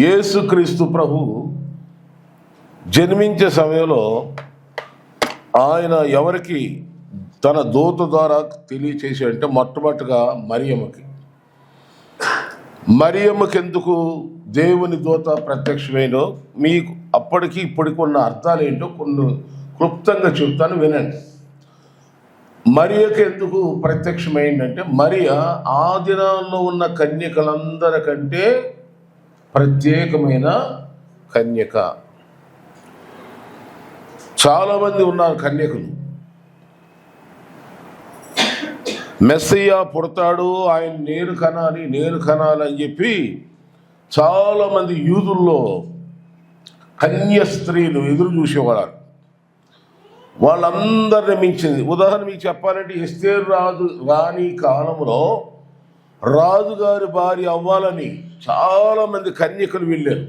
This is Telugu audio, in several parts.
యేసుక్రీస్తు ప్రభు జన్మించే సమయంలో ఆయన ఎవరికి తన దూత ద్వారా తెలియచేసాడంటే మొట్టమొదటిగా మరియమ్మకి. మరియమ్మకి ఎందుకు దేవుని దూత ప్రత్యక్షమైనో మీకు అప్పటికి ఇప్పటికి ఉన్న అర్థాలు ఏంటో కొన్ని క్లుప్తంగా చెప్తాను వినండి. మరియకు ఎందుకు ప్రత్యక్షమైందంటే మరియ ఆ దినాల్లో ఉన్న కన్యకలందరికంటే ప్రత్యేకమైన కన్యక. చాలామంది ఉన్నారు కన్యకులు. మెస్సయ్య పుడతాడు ఆయన నేను కనాలి నేను కనాలి అని చెప్పి చాలామంది యూదుల్లో కన్య స్త్రీలు ఎదురు చూసేవాళ్ళు వాళ్ళందరిని మించింది. ఉదాహరణ మీకు చెప్పాలంటే ఎస్తేరు రాజు రాణి కాలంలో రాజుగారి భార్య అవ్వాలని చాలామంది కన్యకలు వెళ్ళారు.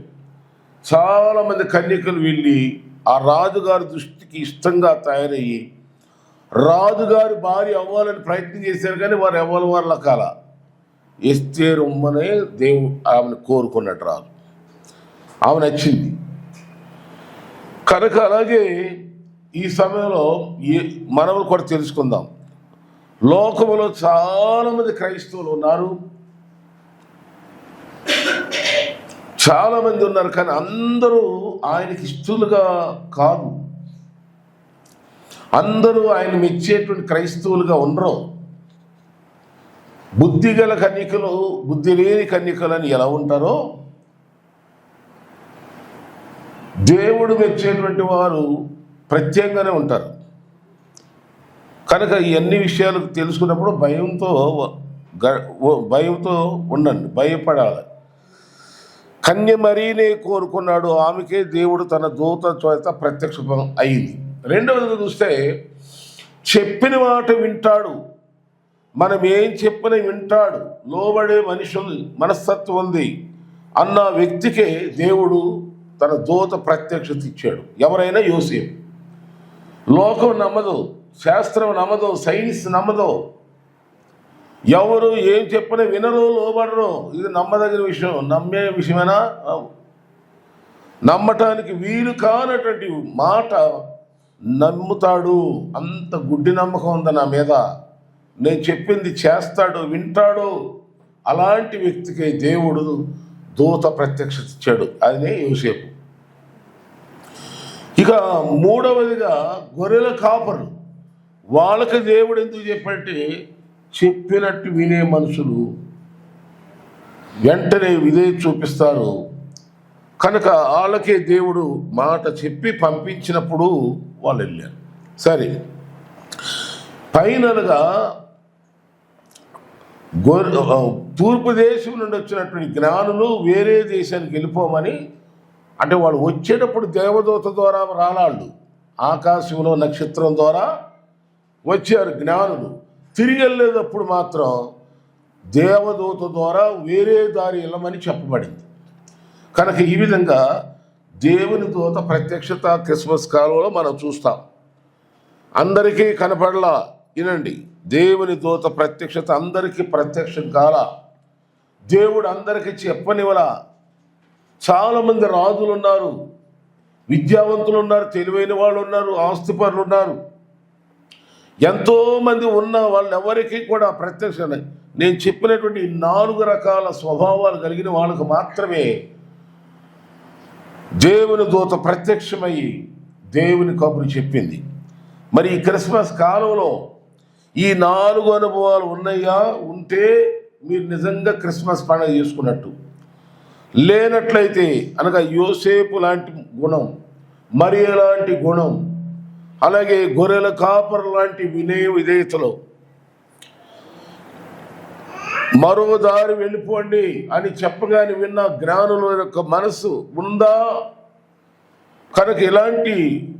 చాలామంది కన్యకలు వెళ్ళి ఆ రాజుగారి దృష్టికి ఇష్టంగా తయారయ్యి రాజుగారి భార్య అవ్వాలని ప్రయత్నం చేశారు కానీ వారు ఎవ్వరు వాళ్ళ కాల? ఎస్తేరమ్మనే దేవు ఆమెను కోరుకున్నట్టు రాజు. ఆమె నచ్చింది. కనుక అలాగే ఈ సమయంలో ఏ మనం కూడా తెలుసుకుందాం. లోకములో చాలామంది క్రైస్తవులు ఉన్నారు. చాలామంది ఉన్నారు కానీ అందరూ ఆయనకి ఇష్టలుగా కాదు. అందరూ ఆయన మెచ్చేటువంటి క్రైస్తవులుగా ఉండరు. బుద్ధిగల కన్యకలు బుద్ధి లేని కన్యకలు అని ఎలా ఉంటారో దేవుడు మెచ్చేటువంటి వారు ప్రత్యేకంగానే ఉంటారు. కనుక ఈ అన్ని విషయాలు తెలుసుకున్నప్పుడు భయంతో భయంతో ఉండండి భయపడాలి. కన్య మరీనే కోరుకున్నాడు ఆమెకే దేవుడు తన దూత చేత ప్రత్యక్షం అయింది. రెండవది చూస్తే చెప్పిన మాట వింటాడు. మనం ఏం చెప్పిన వింటాడు. లోబడే మనుషులు మనస్తత్వం ఉంది. అన్న వ్యక్తికే దేవుడు తన దూత ప్రత్యక్షత ఇచ్చాడు. ఎవరైనా యోసేపు. లోకం నమ్మదు. శాస్త్రం నమ్మదు సైన్స్ నమ్మదు. ఎవరు ఏం చెప్పినా వినరు లోబడరు. ఇది నమ్మదగిన విషయం. నమ్మే విషయమేనా? నమ్మటానికి వీలు కానటువంటి మాట నమ్ముతాడు. అంత గుడ్డి నమ్మకం ఉంది నా మీద. నేను చెప్పింది చేస్తాడు వింటాడు. అలాంటి వ్యక్తికి దేవుడు దూత ప్రత్యక్షత ఇచ్చాడు. అదే యోసేపు. ఇక మూడవదిగా గొర్రెల కాపరు వాళ్ళకి దేవుడు ఎందుకు చెప్పంటే చెప్పినట్టు వినే మనుషులు వెంటనే విధే చూపిస్తారు. కనుక వాళ్ళకే దేవుడు మాట చెప్పి పంపించినప్పుడు వాళ్ళు వెళ్ళారు. సరే. ఫైనల్గా తూర్పు దేశం నుండి వచ్చినటువంటి జ్ఞానులు వేరే దేశానికి వెళ్ళిపోమని అంటే వాళ్ళు వచ్చేటప్పుడు దేవదూత ద్వారా రాలాళ్ళు. ఆకాశంలో నక్షత్రం ద్వారా వచ్చారు జ్ఞానులు. తిరిగి వెళ్ళేటప్పుడు మాత్రం దేవదూత ద్వారా వేరే దారి వెళ్ళమని చెప్పబడింది. కనుక ఈ విధంగా దేవుని దూత ప్రత్యక్షత క్రిస్మస్ కాలంలో మనం చూస్తాం. అందరికీ కనపడలా? వినండి. దేవుని దూత ప్రత్యక్షత అందరికీ ప్రత్యక్షం కాల? దేవుడు అందరికీ చెప్పనివలా చాలామంది రాజులు ఉన్నారు విద్యావంతులు ఉన్నారు తెలివైన వాళ్ళు ఉన్నారు ఆస్తిపరులు ఉన్నారు ఎంతో మంది ఉన్న వాళ్ళు ఎవరికి కూడా ప్రత్యక్ష నేను చెప్పినటువంటి నాలుగు రకాల స్వభావాలు కలిగిన వాళ్ళకు మాత్రమే దేవుని దూత ప్రత్యక్షమై దేవుని కబురు చెప్పింది. మరి ఈ క్రిస్మస్ కాలంలో ఈ నాలుగు అనుభవాలు ఉన్నాయా? ఉంటే మీరు నిజంగా క్రిస్మస్ పండుగ చేసుకున్నట్టు. లేనట్లయితే అనగా యోసేపు లాంటి గుణం మరి లాంటి గుణం అలాగే గొర్రెల కాపరు లాంటి వినయ విధేయతలో మరో దారి వెళ్ళిపోండి అని చెప్పగానే విన్న జ్ఞానుల యొక్క మనసు ఉందా? కనుక ఇలాంటి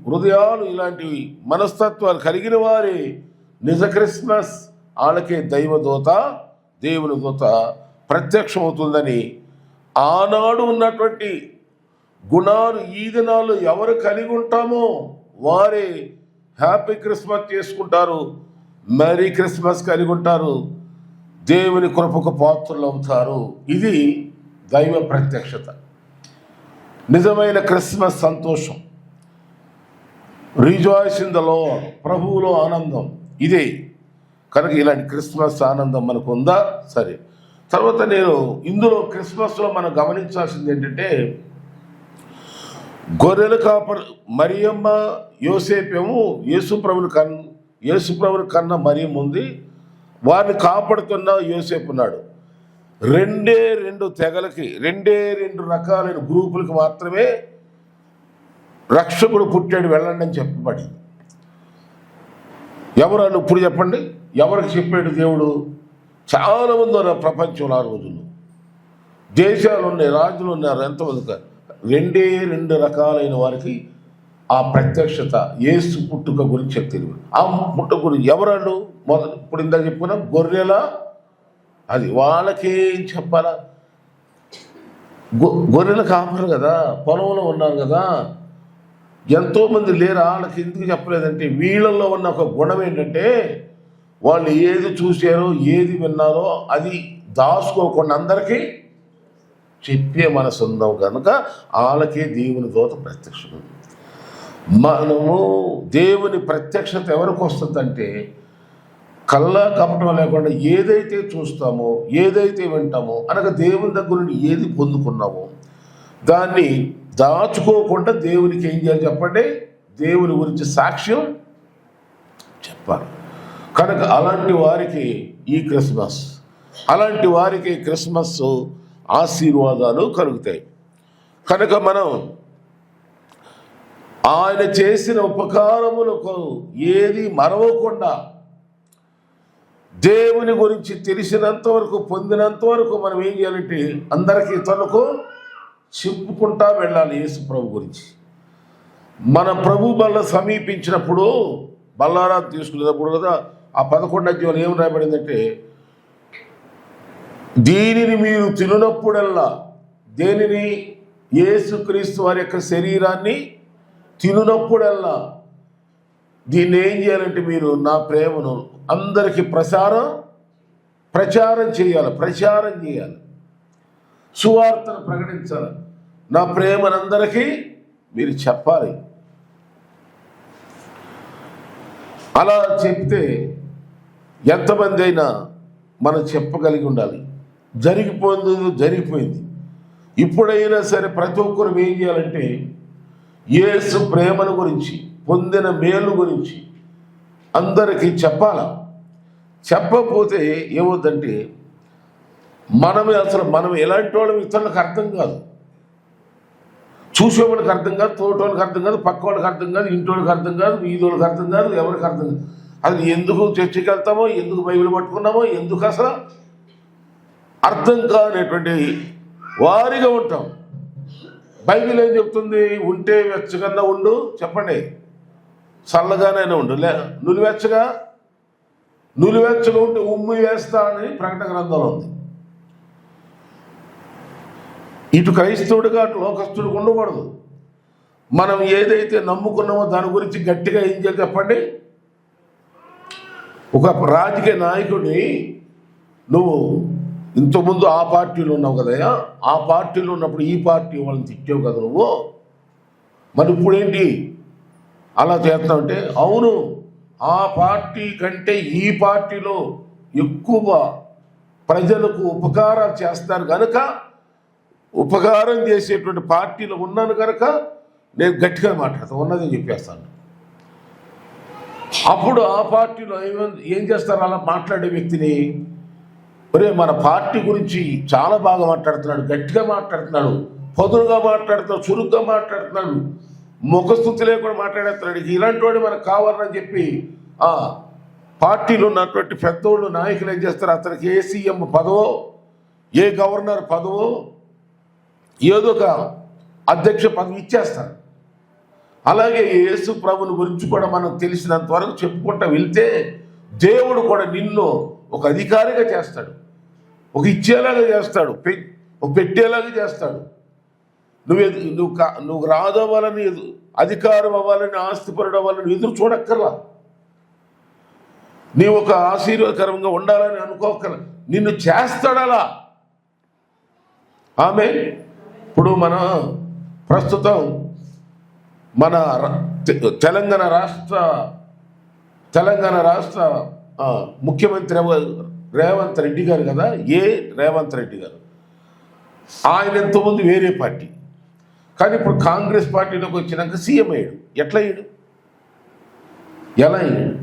హృదయాలు ఇలాంటి మనస్తత్వాలు కలిగిన వారి నిజ క్రిస్మస్ వాళ్ళకే దైవదూత దేవుని దూత ప్రత్యక్షమవుతుందని ఆనాడు ఉన్నటువంటి గుణాలు ఈ దినాలు ఎవరు కలిగి ఉంటామో వారే హ్యాపీ క్రిస్మస్ చేసుకుంటారు. మెరీ క్రిస్మస్ కలిగి ఉంటారు. దేవుని కృపకు పాత్రలు అవుతారు. ఇది దైవ ప్రత్యక్షత. నిజమైన క్రిస్మస్ సంతోషం. రీజాయిస్ ఇన్ ద లో ప్రభువులో ఆనందం. ఇదే. కనుక ఇలాంటి క్రిస్మస్ ఆనందం మనకు ఉందా? సరే. తర్వాత నేను ఇందులో క్రిస్మస్లో మనం గమనించాల్సింది ఏంటంటే గొర్రెలు కాపర్. మరియమ్మ యోసేపేమో యేసుప్రభుని కన్ యేసుప్రభుని కన్న మరియం ఉంది వారిని కాపాడుతున్న యోసేపు ఉన్నాడు. రెండే రెండు తెగలకి రెండే రెండు రకాలైన గ్రూపులకి మాత్రమే రక్షకుడు పుట్టాడు వెళ్ళండి అని చెప్పబడింది. ఎవరు అని ఇప్పుడు చెప్పండి? ఎవరికి చెప్పాడు దేవుడు? చాలామంది ఉన్నారు ప్రపంచంలో ఆ రోజుల్లో. దేశాలు ఉన్నాయి రాజులు ఉన్నారు ఎంతమంది కాదు. రెండే రెండు రకాలైన వారికి ఆ ప్రత్యక్షత ఏసు పుట్టుక గురించి తెలియదు ఆ పుట్టుక గురించి ఎవరాళ్ళు మొదలు ఇప్పుడు ఇందాక చెప్పిన గొర్రెల? అది వాళ్ళకేం చెప్పాలా? గొ- గొర్రెలు కాపరు కదా పొలంలో ఉన్నారు కదా. ఎంతోమంది లేరు వాళ్ళకి ఎందుకు చెప్పలేదంటే వీళ్ళల్లో ఉన్న ఒక గుణం ఏంటంటే వాళ్ళు ఏది చూశారో ఏది విన్నారో అది దాచుకోకుండా అందరికీ చెప్పే మనసు ఉందాం కనుక వాళ్ళకే దేవుని దోత ప్రత్యక్షం మనము దేవుని ప్రత్యక్షత ఎవరికి వస్తుందంటే కళ్ళ కపటం లేకుండా ఏదైతే చూస్తామో ఏదైతే వింటామో అనగా దేవుని దగ్గర నుండి ఏది పొందుకున్నామో దాన్ని దాచుకోకుండా దేవునికి ఏం చేయాలి చెప్పండి? దేవుని గురించి సాక్ష్యం చెప్పాలి. కనుక అలాంటి వారికి ఈ క్రిస్మస్ అలాంటి వారికి క్రిస్మస్ ఆశీర్వాదాలు కలుగుతాయి. కనుక మనం ఆయన చేసిన ఉపకారములకు ఏది మరవకుండా దేవుని గురించి తెలిసినంత వరకు పొందినంత వరకు మనం ఏం చేయాలంటే అందరికీ తనకు చెప్పుకుంటా వెళ్ళాలి యేసు ప్రభు గురించి. మన ప్రభు బల్ల సమీపించినప్పుడు బల్లారా తీసుకునేటప్పుడు కదా ఆ పదకొండు అధ్యయనం ఏం రాయబడిందంటే దీనిని మీరు తినునప్పుడల్లా దేనిని? యేసుక్రీస్తు వారి యొక్క శరీరాన్ని తినునప్పుడల్లా దీన్ని ఏం చేయాలంటే మీరు నా ప్రేమను అందరికీ ప్రసారం ప్రచారం చేయాలి ప్రచారం చేయాలి. సువార్తను ప్రకటించాలి. నా ప్రేమను అందరికీ మీరు చెప్పాలి. అలా చెప్తే ఎంతమంది అయినా మనం చెప్పగలిగి ఉండాలి. జరిగిపోయింది జరిగిపోయింది. ఇప్పుడైనా సరే ప్రతి ఒక్కరు ఏం చేయాలంటే యేసు ప్రేమను గురించి పొందిన మేలు గురించి అందరికీ చెప్పాల? చెప్పకపోతే ఏమవుతుందంటే మనమే అసలు మనం ఎలాంటి వాళ్ళం ఇతరులకు అర్థం కాదు. చూసేవాళ్ళకి అర్థం కాదు తోటోళ్ళకి అర్థం కాదు పక్క వాళ్ళకి అర్థం కాదు ఇంటోళ్ళకి అర్థం కాదు వీధోళ్ళకి అర్థం కాదు ఎవరికి అర్థం కాదు. అసలు ఎందుకు చర్చికి వెళ్తామో ఎందుకు బైబిల్ పట్టుకున్నామో ఎందుకు అసలు అర్థం కానిటువంటి వారిగా ఉంటాం. బైబిల్ ఏం చెప్తుంది? ఉంటే వెచ్చగన్నా ఉండు. చెప్పండి. చల్లగానైనా ఉండు. లే నులివెచ్చగా నులివెచ్చగా ఉంటే ఉమ్మి వేస్తా అని ప్రకటన గ్రంథంలో ఉంది. ఇటు క్రైస్తవుడిగా అటు లోకస్తుడికి ఉండకూడదు. మనం ఏదైతే నమ్ముకున్నామో దాని గురించి గట్టిగా ఏం చేయాలి చెప్పండి? ఒక రాజకీయ నాయకుడిని నువ్వు ఇంతకుముందు ఆ పార్టీలో ఉన్నావు కదయ్యా ఆ పార్టీలో ఉన్నప్పుడు ఈ పార్టీ వాళ్ళని తిట్టావు కదా నువ్వు? మరి ఇప్పుడేంటి? అలా చేస్తావంటే అవును ఆ పార్టీ కంటే ఈ పార్టీలో ఎక్కువ ప్రజలకు ఉపకారాలు చేస్తారు కనుక ఉపకారం చేసేటువంటి పార్టీలో ఉన్నాను కనుక నేను గట్టిగా మాట్లాడతాను ఉన్నది చెప్పేస్తాను. అప్పుడు ఆ పార్టీలో ఏం చేస్తారు? అలా మాట్లాడే వ్యక్తిని ఒరే మన పార్టీ గురించి చాలా బాగా మాట్లాడుతున్నాడు గట్టిగా మాట్లాడుతున్నాడు పొదురుగా మాట్లాడుతున్నాడు చురుగ్గా మాట్లాడుతున్నాడు ముఖస్థుతి లేకుండా మాట్లాడేస్తున్నాడు. ఇలాంటి వాడు మనకు కావాలని చెప్పి ఆ పార్టీలో ఉన్నటువంటి పెద్దోళ్ళు నాయకులు ఏం చేస్తారు? అతనికి ఏ సీఎం పదవో ఏ గవర్నర్ పదవో ఏదో ఒక అధ్యక్ష పదవి ఇచ్చేస్తారు. అలాగే యేసు ప్రభుని గురించి కూడా మనం తెలిసినంత వరకు చెప్పుకుంటూ వెళ్తే దేవుడు కూడా నిన్ను ఒక అధికారిగా చేస్తాడు. ఒక ఇచ్చేలాగా చేస్తాడు. పె- ఒక పెట్టేలాగా చేస్తాడు. నువ్వు నువ్వు కా నువ్వు రాదవ్వాలని అధికారం అవ్వాలని ఆస్తిపరుడు అవ్వాలని ఎదురు చూడక్కర్లా. నీవు ఒక ఆశీర్వాదకరంగా ఉండాలని అనుకోకర్లా నిన్ను చేస్తాడలా. ఆమె ఇప్పుడు మన ప్రస్తుతం మన తెలంగాణ రాష్ట్ర తెలంగాణ రాష్ట్ర ముఖ్యమంత్రి ఎవ- రేవంత్ రెడ్డి గారు కదా? ఏ రేవంత్ రెడ్డి గారు? ఆయన ఎంతోమంది వేరే పార్టీ. కానీ ఇప్పుడు కాంగ్రెస్ పార్టీలోకి వచ్చినాక సీఎం అయ్యాడు. ఎట్లా అయ్యాడు? ఎలా అయ్యాడు?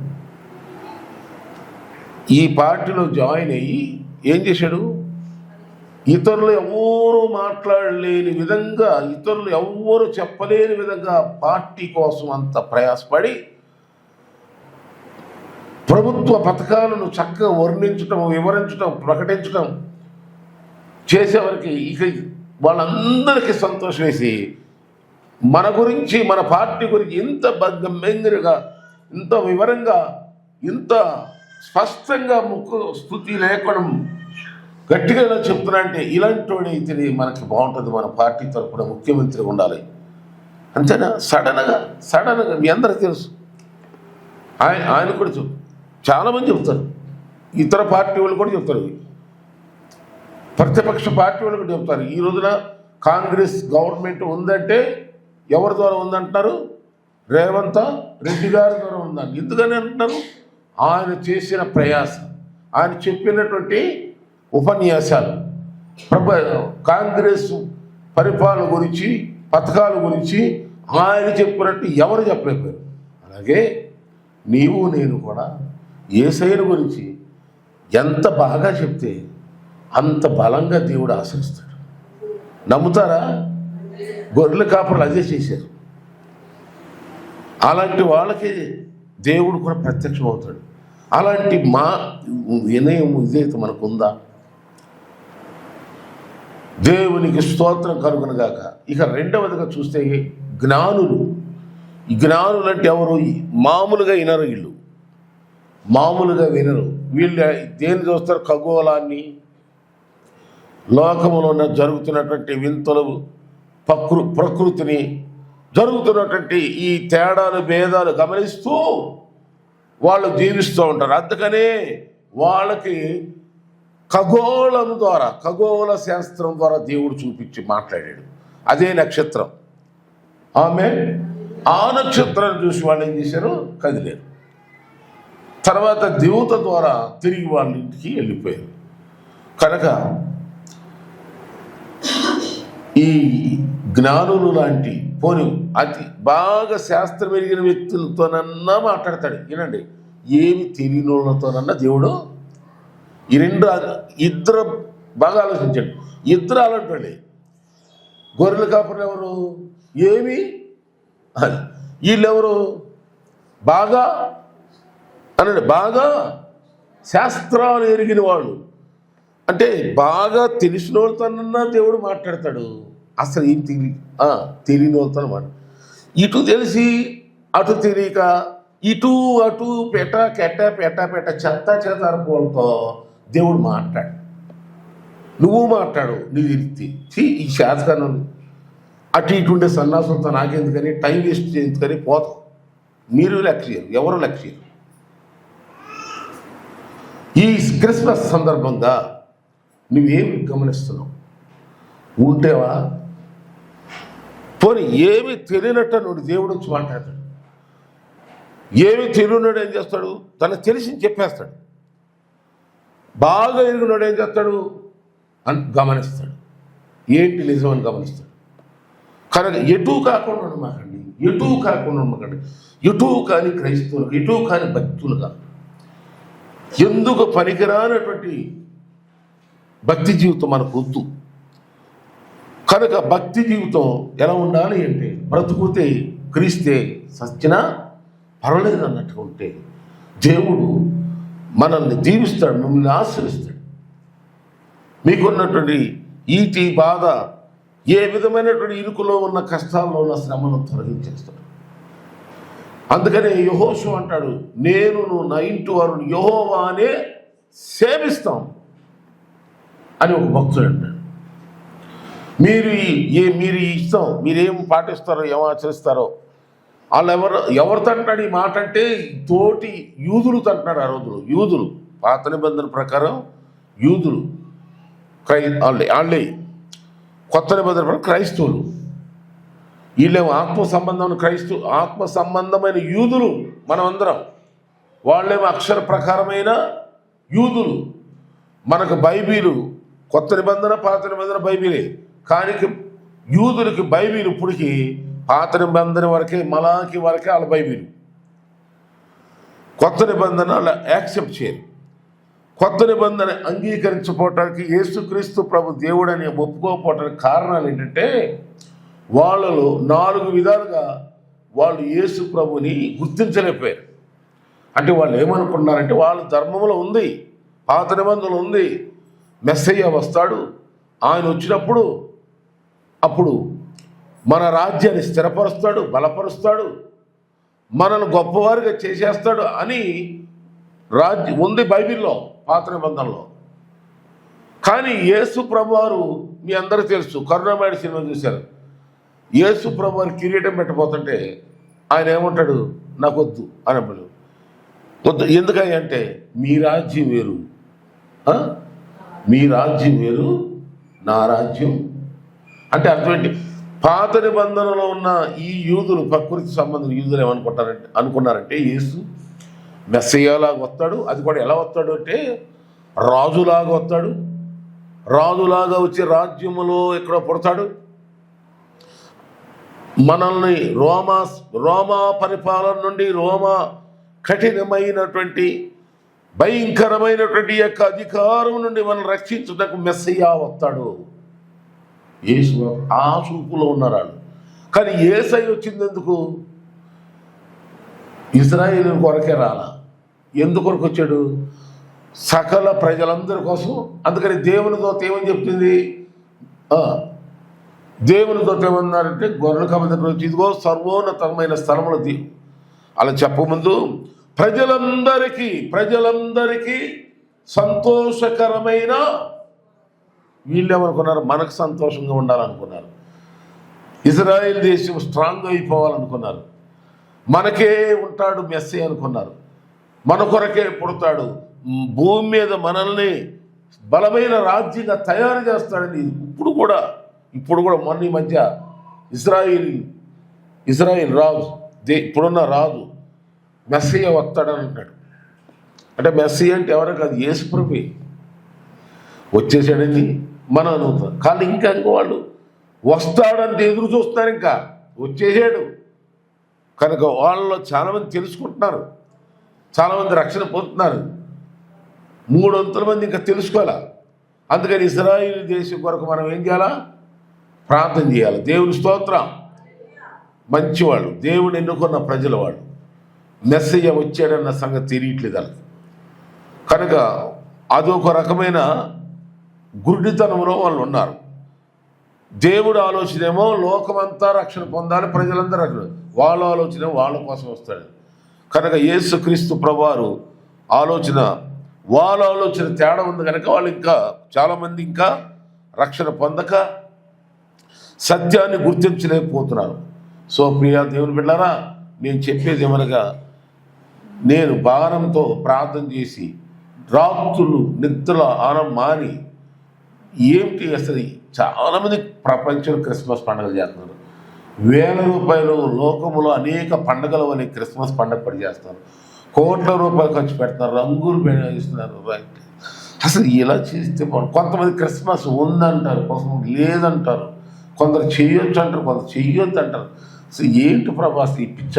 ఈ పార్టీలో జాయిన్ అయ్యి ఏం చేశాడు? ఇతరులు ఎవరు మాట్లాడలేని విధంగా ఇతరులు ఎవ్వరు చెప్పలేని విధంగా పార్టీ కోసం అంత ప్రయాసపడి ప్రభుత్వ పథకాలను చక్కగా వర్ణించటం వివరించటం ప్రకటించటం చేసేవారికి ఇక వాళ్ళందరికీ సంతోషం వేసి మన గురించి మన పార్టీ గురించి ఇంత బగ్గమెంగిరిగా ఇంత వివరంగా ఇంత స్పష్టంగా ముక్కు స్థుతి లేకుండా గట్టిగా ఇలా చెప్తున్నా అంటే ఇలాంటి వాడైతే మనకి బాగుంటుంది. మన పార్టీ తరపున ముఖ్యమంత్రి ఉండాలి. అంతేనా? సడన్గా సడన్గా మీ అందరికీ తెలుసు. ఆయన ఆయన కూడా చెప్ చాలామంది చెప్తారు ఇతర పార్టీ వాళ్ళు కూడా చెప్తారు ప్రతిపక్ష పార్టీ వాళ్ళు కూడా చెప్తారు ఈ రోజున కాంగ్రెస్ గవర్నమెంట్ ఉందంటే ఎవరి ద్వారా ఉందంటారు రేవంత్ రెడ్డి గారి ద్వారా ఉందని ఎందుకని అంటున్నారు? ఆయన చేసిన ప్రయాస. ఆయన చెప్పినటువంటి ఉపన్యాసాలు. ప్రభ కాంగ్రెస్ పరిపాలన గురించి పథకాల గురించి ఆయన చెప్పినట్టు ఎవరు చెప్పలేకపోయారు? అలాగే నీవు నేను కూడా ఏసైన గురించి ఎంత బాగా చెప్తే అంత బలంగా దేవుడు ఆశిస్తాడు నమ్ముతారా? గొర్రెల కాపురలు అదే చేశారు. అలాంటి వాళ్ళకి దేవుడు కూడా ప్రత్యక్షం అవుతాడు అలాంటి మా వినయం ఇదైతే మనకు ఉందా దేవునికి స్తోత్రం కనుగొనగాక ఇక రెండవదిగా చూస్తే జ్ఞానులు. జ్ఞానులు అంటే ఎవరు? మామూలుగా ఇనరు ఇల్లు మామూలుగా వినరు. వీళ్ళు దేని చూస్తారు? ఖగోళాన్ని. లోకములో ఉన్న జరుగుతున్నటువంటి వింతలు ప్రకృ ప్రకృతిని జరుగుతున్నటువంటి ఈ తేడాలు భేదాలు గమనిస్తూ వాళ్ళు జీవిస్తూ ఉంటారు. అందుకనే వాళ్ళకి ఖగోళం ద్వారా ఖగోళ శాస్త్రం ద్వారా దేవుడు చూపించి మాట్లాడాడు. అదే నక్షత్రం. ఆమె ఆ నక్షత్రాన్ని చూసి వాళ్ళు ఏం చేశారు? కదిలేరు. తర్వాత దేవత ద్వారా తిరిగి వాళ్ళ ఇంటికి వెళ్ళిపోయారు. కనుక ఈ జ్ఞానులు లాంటి పోని అతి బాగా శాస్త్రం ఎరిగిన వ్యక్తులతోనన్నా మాట్లాడతాడు. వినండి ఏమి తెలియని వాళ్ళతోనన్నా దేవుడు ఈ రెండు ఇద్దరు బాగా ఆలోచించండి. ఇద్దరు అలాంటి గొర్రెల కాపులు ఎవరు? ఏమి? అది. వీళ్ళెవరు? బాగా అనండి బాగా శాస్త్రాలు ఎరిగిన వాళ్ళు అంటే బాగా తెలిసిన వాళ్ళతోనన్నా దేవుడు మాట్లాడతాడు. అసలు ఏం తెలియ తెలియని వాళ్ళతో మాట ఇటు తెలిసి అటు తెలియక ఇటు అటు పెట కెట్ట పెట్ట పెట్ట చెత్త చెత్త దేవుడు మాట్లాడు. నువ్వు మాట్లాడు నీ తెలిసి ఛీ, ఈ శాతకాలం అటు ఇటు ఉండే సన్నాసులతో నాకెందుకని టైం వేస్ట్ ఎందుకని పోతాం మీరు లెక్క చేయరు ఎవరు లెక్క చేయరు. ఈ క్రిస్మస్ సందర్భంగా నువ్వేమి గమనిస్తున్నావు? ఉంటేవా? పోనీ ఏమి తెలియనట్టు నువ్వు దేవుడు వచ్చి మాట్లాడతాడు. ఏమి తెలియనాడు ఏం చేస్తాడు? తనకు తెలిసి చెప్పేస్తాడు. బాగా ఎరుగునాడు ఏం చేస్తాడు? అని గమనిస్తాడు. ఏంటి నిజం అని గమనిస్తాడు. కనుక ఎటు కాకుండా ఉండమాకండి. ఎటు కాకుండా ఉండమాకండి. ఎటు కాని క్రైస్తవులకు ఎటు కాని భక్తులుగా ఎందుకు పనికిరానటువంటి భక్తి జీవితం మనకు వద్దు? కనుక భక్తి జీవితం ఎలా ఉండాలి అంటే బ్రతుకుతే క్రీస్తే సత్యన పర్వాలేదు అన్నట్టుగా ఉంటే దేవుడు మనల్ని దీవిస్తాడు మిమ్మల్ని ఆశ్రయిస్తాడు. మీకున్నటువంటి ఈటి బాధ ఏ విధమైనటువంటి ఇరుకులో ఉన్న కష్టాల్లో ఉన్న శ్రమను తొలగించేస్తాడు. అందుకనే యహోషు అంటాడు నేను నా ఇంటి వారు యహోవానే సేవిస్తాం అని ఒక భక్తుడు అంటాడు. మీరు ఏ మీరు ఇష్టం మీరేం పాటిస్తారో ఏం ఆచరిస్తారో వాళ్ళు ఎవరు ఎవరితో అంటాడు ఈ మాట అంటే తోటి యూదులతో అంటున్నాడు ఆ రోజులు. యూదులు పాత నిబంధన ప్రకారం యూదులు క్రై వాళ్ళే వాళ్ళే. కొత్త నిబంధన ప్రకారం క్రైస్తవులు. వీళ్ళేమో ఆత్మ సంబంధం క్రైస్తు ఆత్మ సంబంధమైన యూదులు మనమందరం. వాళ్ళేమో అక్షర ప్రకారమైన యూదులు. మనకు బైబిలు కొత్త నిబంధన పాత నిబంధన బైబిలే. కానీ యూదులకి బైబిల్ ఇప్పటికి పాత నిబంధన వరకే మలాకి వరకే వాళ్ళ బైబిల్. కొత్త నిబంధన అలా యాక్సెప్ట్ చేయరు. కొత్త నిబంధన అంగీకరించుకోవటానికి యేసుక్రీస్తు ప్రభు దేవుడని ఒప్పుకోకపోవటానికి కారణాలు ఏంటంటే వాళ్ళలో నాలుగు విధాలుగా వాళ్ళు యేసు ప్రభుని గుర్తించలేకపోయారు. అంటే వాళ్ళు ఏమనుకున్నారంటే వాళ్ళ ధర్మంలో ఉంది పాత నిబంధనలు ఉంది మెస్సయ్య వస్తాడు ఆయన వచ్చినప్పుడు అప్పుడు మన రాజ్యాన్ని స్థిరపరుస్తాడు బలపరుస్తాడు మనల్ని గొప్పవారిగా చేసేస్తాడు అని రాజ్యం ఉంది బైబిల్లో పాత నిబంధనలో. కానీ యేసు ప్రభువారు మీ అందరూ తెలుసు కరుణామయుడు సినిమా చూశారు. యేసు ప్రభువారు కిరీటం పెట్టబోతుంటే ఆయన ఏమంటాడు? నాకు వద్దు అనప్పుడు వద్దు ఎందుకని అంటే మీ రాజ్యం వేరు. మీ రాజ్యం వేరు నా రాజ్యం. అంటే అర్థం ఏంటి? పాత నిబంధనలో ఉన్న ఈ యూదులు ప్రకృతి సంబంధించిన యూదులు ఏమనుకుంటారంటే అనుకున్నారంటే యేసు మెస్సయ్యలాగా వస్తాడు. అది కూడా ఎలా వస్తాడు అంటే రాజులాగా వస్తాడు. రాజులాగా వచ్చి రాజ్యములో ఎక్కడో పుడతాడు. మనల్ని రోమా రోమా పరిపాలన నుండి రోమా కఠినమైనటువంటి భయంకరమైనటువంటి యొక్క అధికారం నుండి మనం రక్షించుటకు మెస్సయ్యా వస్తాడు. యేసు ఆ చూపులో ఉన్నారు వాళ్ళు కానీ ఏసై వచ్చింది ఎందుకు ఇజ్రాయేల్ కొరకే రాలా. ఎందుకొరకు వచ్చాడు? సకల ప్రజలందరి కోసం. అందుకని దేవుని దోత ఏమని చెప్తుంది? దేవుని దోత ఏమన్నారంటే గొర్రెల కమ ఇదిగో సర్వోన్నతమైన స్థలముల దీ అలా చెప్పముందు ప్రజలందరికీ ప్రజలందరికీ సంతోషకరమైన వీళ్ళేమనుకున్నారు మనకు సంతోషంగా ఉండాలనుకున్నారు. ఇజ్రాయెల్ దేశం స్ట్రాంగ్ అయిపోవాలనుకున్నారు. మనకే ఉంటాడు మెస్సే అనుకున్నారు. మన కొరకే పుడతాడు. భూమి మీద మనల్ని బలమైన రాజ్యంగా తయారు చేస్తాడని ఇప్పుడు కూడా ఇప్పుడు కూడా మొన్న ఈ మధ్య ఇజ్రాయిల్ ఇజ్రాయిల్ రాజు దే ఇప్పుడున్న రాజు మెస్సయ్య వస్తాడని అంటాడు. అంటే మెస్సీ అంటే ఎవరో కాదు యేసు ప్రభే మనం అనుకుంటాం కానీ ఇంకా ఇంకా వాళ్ళు వస్తాడంటే ఎదురు చూస్తున్నారు ఇంకా. వచ్చేసాడు. కనుక వాళ్ళలో చాలామంది తెలుసుకుంటున్నారు. చాలామంది రక్షణ పొందుతున్నారు. మూడు వంతుల మంది ఇంకా తెలుసుకోవాలా? అందుకని ఇజ్రాయిల్ దేశం కొరకు మనం ఏం చేయాలా? ప్రార్థన చేయాలి. దేవుని స్తోత్రం. మంచివాళ్ళు దేవుడు ఎన్నుకున్న ప్రజల వాళ్ళు మెస్సయ్య వచ్చాడన్న సంగతి తెలియట్లేదు వాళ్ళకి. కనుక అదొక రకమైన గురుడితనంలో వాళ్ళు ఉన్నారు. దేవుడు ఆలోచన ఏమో లోకమంతా రక్షణ పొందాలి ప్రజలందరూ రక్షణ వాళ్ళ ఆలోచన ఏమో వాళ్ళ కోసం వస్తాడు. కనుక యేసుక్రీస్తు ప్రభువారు ఆలోచన వాళ్ళ ఆలోచన తేడా ఉంది కనుక వాళ్ళు ఇంకా చాలామంది ఇంకా రక్షణ పొందక సత్యాన్ని గుర్తించలేకపోతున్నారు. సో ప్రియా దేవుని బిడ్డారా నేను చెప్పేది ఏమనగా నేను భారంతో ప్రార్థన చేసి రాత్రులు నిద్రల ఆనం మాని ఏంటి అసలు చాలామంది ప్రపంచంలో క్రిస్మస్ పండుగలు చేస్తున్నారు. వేల రూపాయలు లోకములో అనేక పండుగలు అని క్రిస్మస్ పండుగ పడి చేస్తారు కోట్ల రూపాయలు ఖర్చు పెడతారు రంగులు వినియోగిస్తున్నారు రైట్ అసలు ఇలా చేస్తే కొంతమంది క్రిస్మస్ ఉందంటారు కొంతమంది లేదంటారు. కొందరు చేయొచ్చు అంటారు కొందరు చేయొద్దు అంటారు అసలు ఏంటి ప్రభాస్ ఈ పిచ్చ?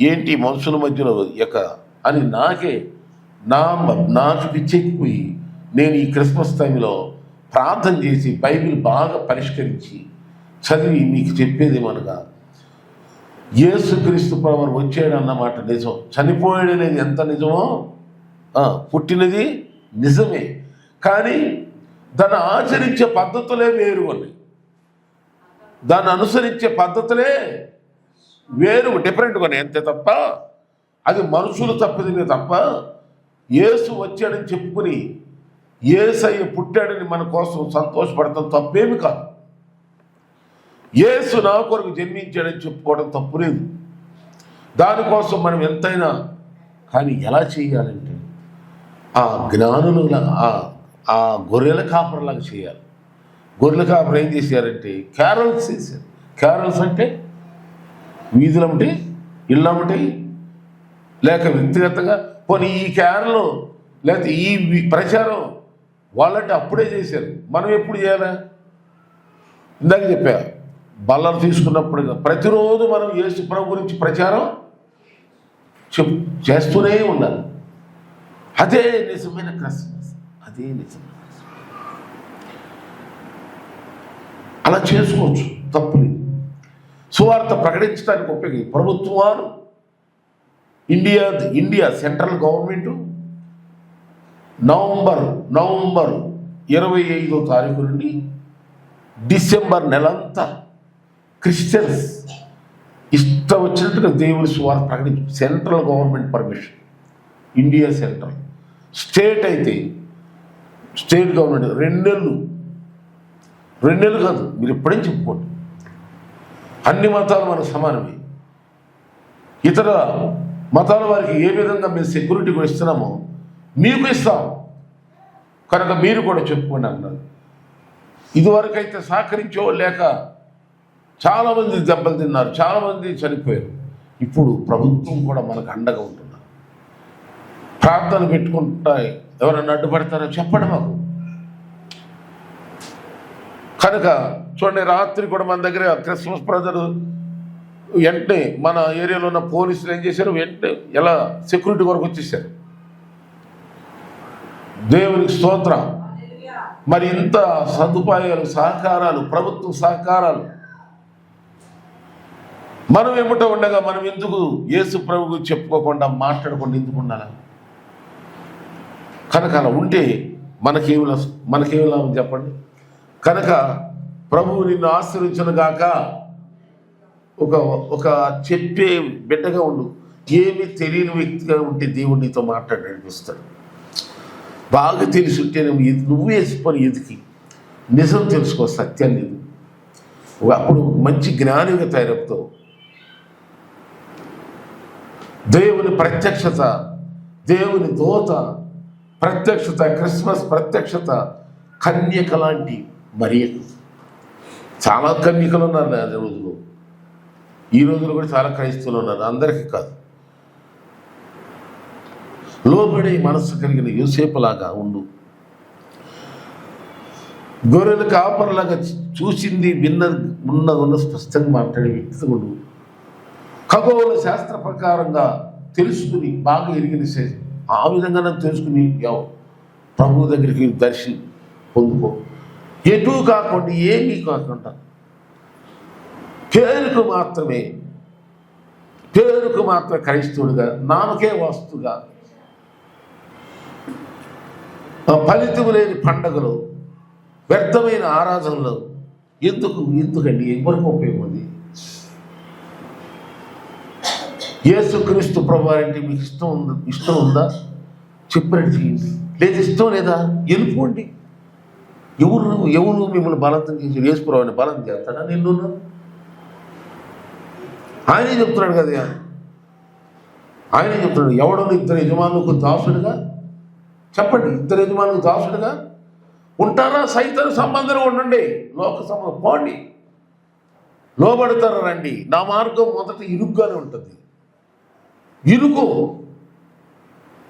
ఏంటి మనుషుల మధ్యలో యొక్క అని నాకే నా నాకు పిచ్చెక్కిపోయి నేను ఈ క్రిస్మస్ టైంలో ప్రార్థన చేసి బైబిల్ బాగా పరిష్కరించి చదివి మీకు చెప్పేది మనగా యేసుక్రీస్తు ప్రభు వచ్చాడు అన్నమాట నిజం. చనిపోయాడు అనేది ఎంత నిజమో పుట్టినది నిజమే. కానీ దాన్ని ఆచరించే పద్ధతులే వేరు ఉన్నాయి దాన్ని అనుసరించే పద్ధతులే వేరు డిఫరెంట్గా అంతే తప్ప అది మనుషులు తప్పిదినే తప్ప యేసు వచ్చాడని చెప్పుకుని ఏసయ్య పుట్టాడని మన కోసం సంతోషపడటం తప్పేమి కాదు. యేసు నా కొరకు జన్మించాడని చెప్పుకోవడం తప్పు లేదు. దానికోసం మనం ఎంతైనా కానీ ఎలా చేయాలంటే ఆ జ్ఞానులు ఆ గొర్రెల కాపరలాగా చేయాలి. గొర్రెల కాపరు ఏం చేశారంటే క్యారల్స్ చేశారు. క్యారల్స్ అంటే వీధులమ్మటి ఇళ్ళమ్మటి లేక వ్యక్తిగతంగా పోనీ ఈ క్యారలో లేకపోతే ఈ ప్రచారం వాళ్ళంటే అప్పుడే చేశారు. మనం ఎప్పుడు చేయాలా? ఇందాక చెప్పా బల్లలు తీసుకున్నప్పుడు ప్రతిరోజు మనం యేసు ప్రభు గురించి ప్రచారం చెప్ చేస్తూనే ఉండాలి. అదే నిజమైన క్రిస్మస్. అదే నిజమైన క్రిస్మస్. అలా చేసుకోవచ్చు తప్పులేదు. సువార్త ప్రకటించడానికి ఉపయోగి ప్రభుత్వం వారు India India central government November November ఇరవై ఐదో తారీఖు నుండి డిసెంబర్ నెలంతా క్రిస్టియన్స్ ఇష్టం వచ్చినట్టుగా దేవుని సువార్త ప్రకటించు central government permission. India central. State అయితే స్టేట్ గవర్నమెంట్ రెండు నెలలు రెండు నెలలు కాదు మీరు ఎప్పుడైనా చెప్పుకోండి. అన్ని మతాలు మనకు సమానమే. ఇతర మతాల వారికి ఏ విధంగా మేము సెక్యూరిటీ కూడా ఇస్తున్నామో మీకు ఇస్తాం. కనుక మీరు కూడా చెప్పుకోండి అన్నారు ఇదివరకైతే సహకరించో లేక చాలామంది దెబ్బలు తిన్నారు చాలామంది చనిపోయారు. ఇప్పుడు ప్రభుత్వం కూడా మనకు అండగా ఉంటున్నారు. ప్రార్థన పెట్టుకుంటా ఎవరైనా అడ్డుపడతారో చెప్పండి మాకు. కనుక చూడండి రాత్రి కూడా మన దగ్గర క్రిస్మస్ ప్రజలు వెంటనే మన ఏరియాలో ఉన్న పోలీసులు ఏం చేశారు? వెంటనే ఎలా సెక్యూరిటీ వరకు వచ్చేసారు. దేవునికి స్తోత్రం. మరి ఇంత సదుపాయాలు సహకారాలు ప్రభుత్వ సహకారాలు. మనం ఏమిటో ఉండగా మనం ఎందుకు యేసు ప్రభువు చెప్పుకోకుండా మాట్లాడకుండా ఎందుకు ఉండాలి? కనుక అలా ఉంటే మనకేమి లాభం మనకేమి లాభం చెప్పండి? కనుక ప్రభువు నిన్ను ఆశ్రయించను గాక ఒక ఒక చెప్పే బిడ్డగా ఉండు. ఏమి తెలియని వ్యక్తిగా ఉంటే దేవుడు నీతో మాట్లాడి నడిపిస్తాడు. బాగా తెలిసి ఉంటే నువ్వు ఎది- వేసుకొని ఎదికి? నిజం తెలుసుకో సత్యం లేదు. అప్పుడు మంచి జ్ఞానిగా తయారవుతావు. దేవుని ప్రత్యక్షత దేవుని దోత ప్రత్యక్షత క్రిస్మస్ ప్రత్యక్షత కన్యక లాంటి మరియకు చాలా కన్యకలు ఉన్నారు నా రోజులు ఈ రోజుల్లో కూడా చాలా క్రైస్తవులు ఉన్నారు. అందరికీ కాదు. లోబడి మనస్సు కలిగిన యూసేపులాగా ఉండు. గొర్రెలు కాపర్లాగా చూసింది విన్న ఉన్నది ఉన్న స్పష్టంగా మాట్లాడే వ్యక్తిగా ఉండు. ఖగోళ శాస్త్ర ప్రకారంగా తెలుసుకుని బాగా ఎరిగిన ఆ విధంగా నాకు తెలుసుకుని ఎవ- ప్రభు దగ్గరికి దర్శనం పొందుకో. ఎటు కాకుండా ఏమీ కాకుండా పేరుకు మాత్రమే పేరుకు మాత్రం క్రైస్తవుడుగా నామకే వస్తుగా. ఫలితం లేని పండగలు వ్యర్థమైన ఆరాధనలు ఎందుకు ఎందుకండి? ఎవరికి ఉపయోగం ఉంది యేసుక్రీస్తు ప్రభు అంటే మీకు ఇష్టం ఉందా? ఇష్టం ఉందా? చెప్పినట్టు చేయండి. లేదు ఇష్టం లేదా? వెళ్ళిపోండి ఎవరు ఎవరు మిమ్మల్ని బలవంతం చేసి వేసుకురావని బలం చేస్తాడా? నిన్ను ఆయనే చెప్తున్నాడు కదా ఆయనే చెప్తున్నాడు? ఎవడో ఇద్దరు యజమానులకు దాసుడుగా? చెప్పండి ఇద్దరు యజమానులకు దాసుడుగా? ఉంటారా? సైతం సంబంధం ఉండండి. లోక సంబంధం. పోండి. లోబడతారా? రండి. నా మార్గం మొదట ఇరుగ్గానే ఉంటుంది. ఇరుకు.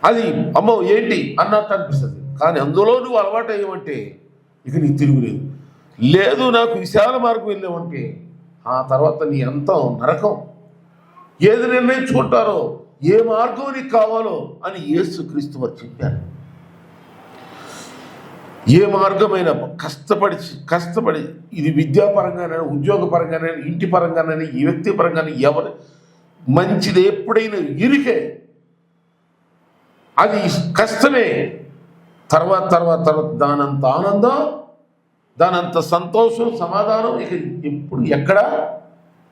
అది అమ్మో ఏంటి? అన్నట్టు అనిపిస్తుంది. కానీ అందులో నువ్వు అలవాటు అయ్యమంటే ఇక నీకు తిరుగులేదు. లేదు నాకు విశాల మార్గం వెళ్ళామంటే ఆ తర్వాత నీ అంతం నరకం. ఏది నిర్ణయించుకుంటారో ఏ మార్గం నీకు కావాలో అని యేసుక్రీస్తు వారు చెప్పారు. ఏ మార్గమైన కష్టపడి కష్టపడి ఇది విద్యాపరంగానైనా ఉద్యోగపరంగానైనా ఇంటి పరంగానైనా ఈ వ్యక్తి పరంగానే ఎవరు మంచిది ఎప్పుడైనా ఇరికే. అది కష్టమే. తర్వాత తర్వాత తర్వాత దానంత ఆనందం దానంత సంతోషం సమాధానం ఇక ఎప్పుడు ఎక్కడ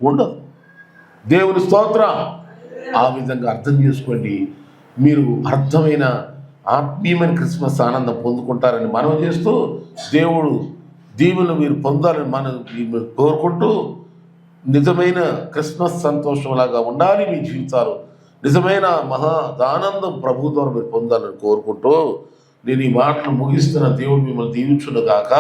ఉండదు. దేవుని స్తోత్రం. ఆ విధంగా అర్థం చేసుకోండి. మీరు అర్థమైన ఆత్మీయమైన క్రిస్మస్ ఆనందం పొందుకుంటారని మనం చేస్తూ దేవుడు దీవులు మీరు పొందాలని మనం మీరు కోరుకుంటూ నిజమైన క్రిస్మస్ సంతోషంలాగా ఉండాలి మీ జీవితాలు. నిజమైన మహా ఆనందం ప్రభు ద్వారా మీరు పొందాలని కోరుకుంటూ నేను ఈ మాటలు ముగిస్తున్న దేవుడు మిమ్మల్ని దీవించును కాక